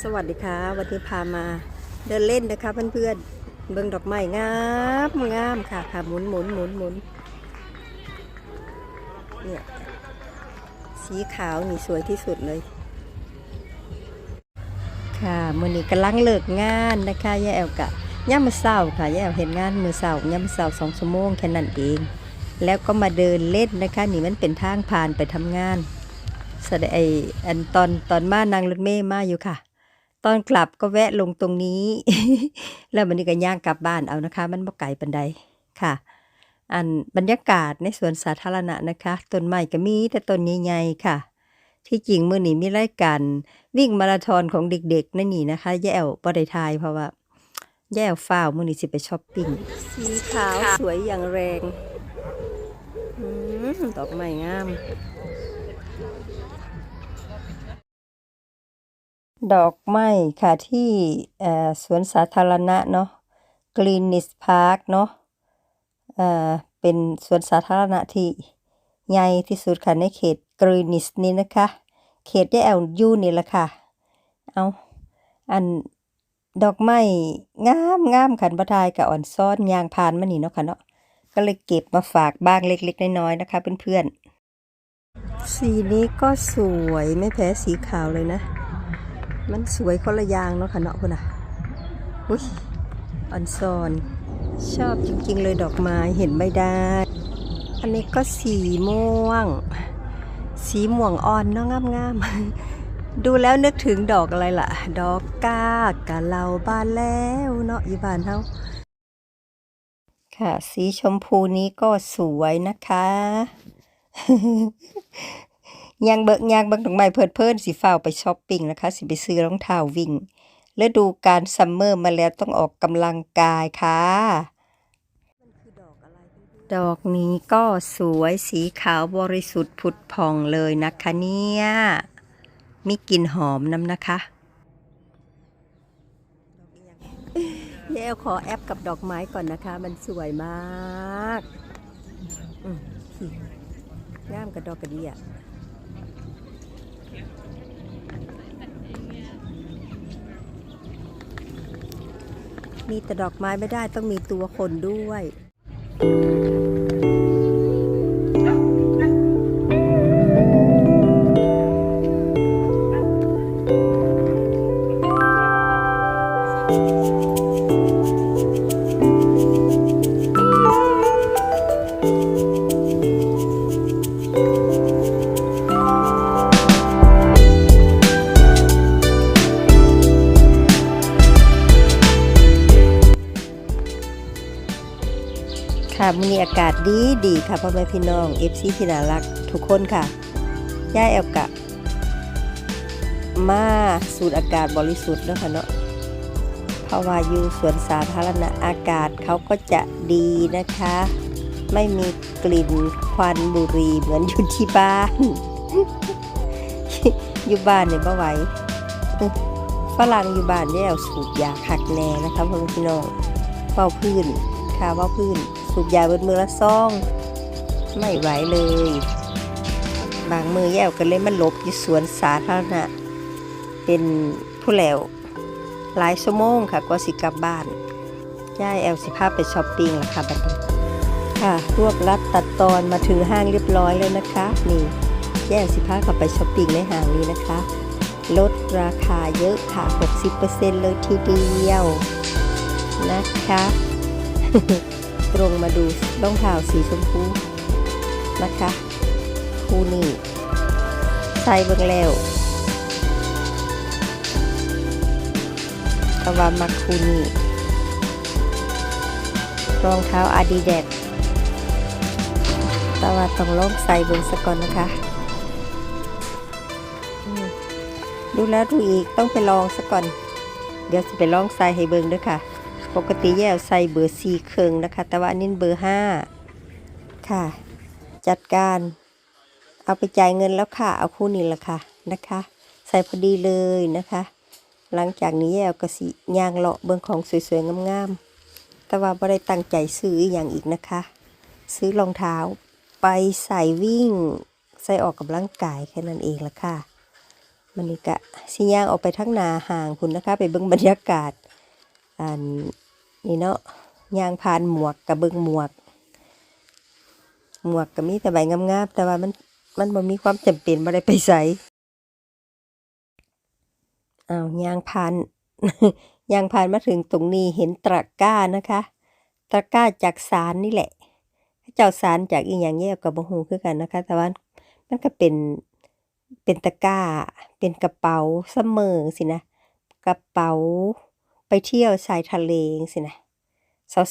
สวัสดีค่ะ วันนี้พามาเดินเล่นนะคะเพื่อนๆ เบิ่งดอกไม้งามงามค่ะค่ะหมุนหมุนหมุนหมุนเนี่ยสีขาวนี่สวยที่สุดเลย ค่ะมือนี้กำลังเลิกงานนะคะย่าแอลกะย่ามาเศร้าค่ะย่าแอลเห็นงานมือเศร้าย่ามาเศร้าสองชั่วโมงแค่นั้นเอง แล้วก็มาเดินเล่นนะคะนี่มันเป็นทางผ่านไปทำงานแสดงไออันตอนตอนมานางรถเมย์มาอยู่ค่ะ ตอนกลับก็แวะลงตรงนี้ แล้วมันนี่ก็ย่างกลับบ้านเอานะคะ มันบ่ไกลปันใดค่ะ อันบรรยากาศในสวนสาธารณะนะคะต้นไม้ก็มีแต่ต้นใหญ่ๆค่ะ ที่จริงมื้อนี้มีรายการวิ่งมาราธอนของเด็กๆนั่นนี่นะคะ แย่วบ่ได้ทายเพราะว่า แย่วฟ้าวมื้อนี้สิไปช้อปปิ้งสีขาวสวยอย่างแรงอืมดอกไม้งาม ดอกไม้ค่ะที่สวนสาธารณะเนาะกรีนนิสพาร์คเนาะเอ่อเป็นสวนสาธารณะที่ใหญ่ที่สุดค่ะในเขตกรีนนิสนี่นะคะ เขตได้แอลยูนี่แหละค่ะ เอาอันดอกไม้งามงามขันประทายกับอ่อนซ้อนยางพานมานี่เนาะค่ะเนาะก็เลยเก็บมาฝากบ้างเล็กๆน้อยๆนะคะเพื่อนๆสีนี้ก็สวยไม่แพ้สีขาวเลยนะ มันสวยคนละอย่างเนาะค่ะเนาะคุณอะอุ้ยอันซอนชอบจริงๆเลยดอกไม้เห็นไม่ได้ อันนี้ก็สีม่วง สีม่วงอ่อนเนาะงามๆ ดูแล้วนึกถึงดอกอะไรล่ะ ดอกกากะเลาบานแล้วเนาะอยู่บ้านเฮาค่ะ สีชมพูนี้ก็สวยนะคะ ยางเบิกยางเบิกดอกไม้เพิดเพลินสิฟ้าไปช้อปปิ้งนะคะ สิไปซื้อรองเท้าวิ่งฤดูการซัมเมอร์มาแล้วต้องออกกำลังกายค่ะ ดอกนี้ก็สวยสีขาวบริสุทธิ์ผุดผ่องเลยนะคะเนี่ยมีกลิ่นหอมน้ำนะคะเยวขอแอปกับดอกไม้ก่อนนะคะ มันสวยมากงามกับดอกกระเดีย มีแต่ดอกไม้ไม่ได้ต้องมีตัวคนด้วย ค่ะมื้อนี้อากาศดีดีค่ะพ่อแม่พี่น้อง FC ที่น่ารักทุกคนค่ะย่าแอลกะ มาสูดอากาศบริสุทธิ์นะคะเนาะเพราะว่าอยู่สวนสาธารณะอากาศเขาก็จะดีนะคะ ไม่มีกลิ่นควันบุหรี่เหมือนอยู่ที่บ้าน อยู่บ้านเนี่ยบ่ไหวฝรั่งอยู่บ้านเนี่สูบยาคักแน่นะคะพ่อแม่พี่น้องเฝ้าพื้นค่ะว่าพื้น สูบยาเบิดมือละซอง ไม่ไหวเลย บางมือแย่วกันเลยมันหลบอยู่สวนสาธารณะ เป็นผู้แล้วหลายชั่วโมงค่ะกว่าสิกลับบ้านย่ายแอลสิพาไปช้อปปิ้งแล้วค่ะบัดนี้ค่ะรวบรัดตัดตอนมาถึงห้างเรียบร้อยแล้วนะคะ นี่แย่วสิพาเข้าไปช้อปปิ้งในห้างนี้นะคะ ลดราคาเยอะค่ะ 60%เลยทีเดียวนะคะ ตรงมาดูรองเท้าสีชมพูนะคะคู่นี้ใส่เบิ่งแล้วกว่ามักคู่นี้รองเท้าอาดิดาสแต่ว่าต้องลองใส่เบิ่งสก่อนนะคะดูแล้วดูอีกต้องไปลองซะก่อน เดี๋ยวจะไปลองใส่ให้เบิ่งด้วยค่ะ ปกติแย่ใส่เบอร์สี่เครึ่งนะคะ แต่ว่าอันนี้เบอร์ห้าค่ะ จัดการเอาไปจ่ายเงินแล้วค่ะ เอาคู่นี้ละค่ะนะคะ ใส่พอดีเลยนะคะ หลังจากนี้แย่ก็สิยางเลาะเบื้องของสวยๆงามๆแต่ว่าไม่ได้ตั้งใจซื้ออย่างอีกนะคะ ซื้อรองเท้าไปใส่วิ่ง ใส่ออกกำลังกายแค่นั้นเองละค่ะมันนี่กะสิย่างออกไปทั้งนาห่างคุณนะคะ ไปเบิ่งบรรยากาศอัน นี่เนาะยางผ่านหมวกกับเบิงหมวก หมวกก็มีแต่ใบงามๆแต่ว่ามันมันบ่มีความจำเป็นบ่ได้ไปใส่อ้าวยางผ่านยางผ่านมาถึงตรงนี้เห็นตะกร้านะคะ ตะกร้าจากสารนี่แหละ เจ้าสารจากอีหยังแยกกับบ่ฮู้คือกันนะคะ แต่ว่ามันก็เป็นเป็นตะกร้า เป็นกระเป๋าเสมอสินะ กระเป๋า ไปเที่ยวชายทะเลสินะ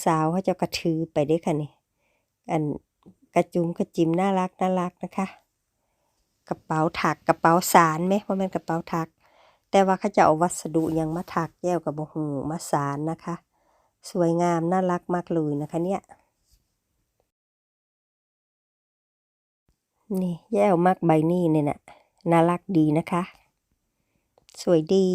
สาวๆเขาจะกระถือไปได้ค่ะนี่อันกระจุมกระจิมน่ารักน่ารักนะคะ กระเป๋าถักกระเป๋าสารไหมว่ามันกระเป๋าถัก แต่ว่าเขาจะเอาวัสดุยังมาถักแย้วกับบ่ฮู้มาสารนะคะ สวยงามน่ารักมากเลยนะคะเนี่ยนี่แย้วมากใบนี้เนี่ยนะน่ารักดีนะคะ สวยดี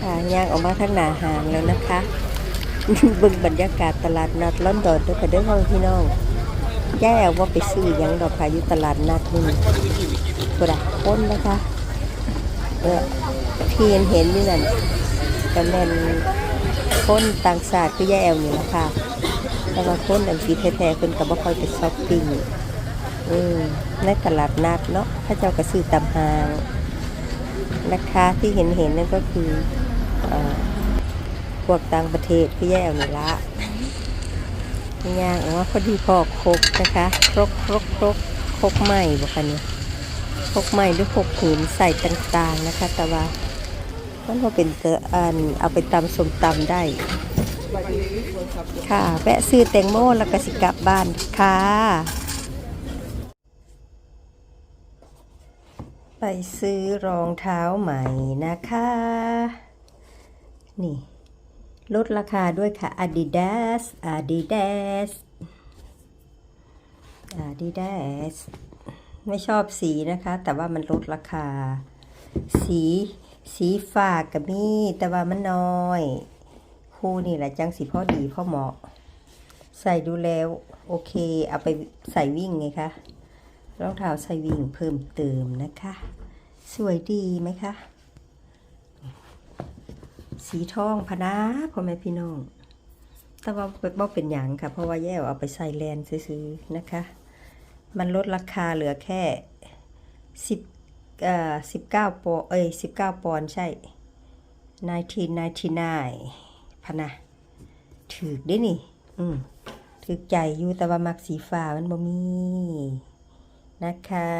ค่ะย่างออกมาทางหน้าหางแล้วนะคะเบิ่งบรรยากาศตลาดนัดลอนดอนด้วยค่ะเด้อพ่อพี่น้องแย่ว่าไปซื้อยังดอกค่ะอยู่ตลาดนัดนี่กระคนนะคะเออที่เห็นเห็นนี่นั่นก็แม่นคนต่างชาติคือแย่แอวนี่แหละค่ะแต่ว่าคนอันสีแท้ๆเพิ่นก็บ่ค่อยไปช้อปปิ้งอืมในตลาดนัดเนาะถ้าเจ้าก็ซื้อตามห้างนะคะที่เห็นเห็นนั่นก็คือ พวกต่างประเทศพี่แย่นี่ละย่างออกมาพอดีพอครกนะคะครกครกครกครกใหม่บอกคะเนี่ยครกใหม่ด้วยครกหินใส่ต่างๆนะคะ แต่ว่ามันก็เป็นเตออันเอาไปตำสมตำได้ ค่ะแวะซื้อแตงโมแล้วก็สิกลับบ้านค่ะ ไปซื้อรองเท้าใหม่นะคะ นี่ ลดราคาด้วยค่ะ Adidas Adidas Adidas ไม่ชอบสีนะคะ แต่ว่ามันลดราคา สีสีฝากกับมีแต่ว่ามันน้อย คู่นี่แหละจังสีพ่อดีพ่อเหมาะ ใส่ดูแล้ว โอเค เอาไปใส่วิ่งไงคะรองเท้าใส่วิ่งเพิ่มเติมนะคะ สวยดีไหมคะ สีทองพนะพ่อแม่พี่น้อง แต่ว่าบ่เป็นหยังค่ะ เพราะว่าแย่เอาไปใส่แลนซื้อๆนะคะ มันลดราคาเหลือแค่สิบเอ่อสิบเก้าปอนเอ้ยสิบเก้าปอนด์ใช่1999พนะถือได้นี่ อืมถือใจอยู่แต่ว่ามักสีฟ้ามันบ่มีนะคะ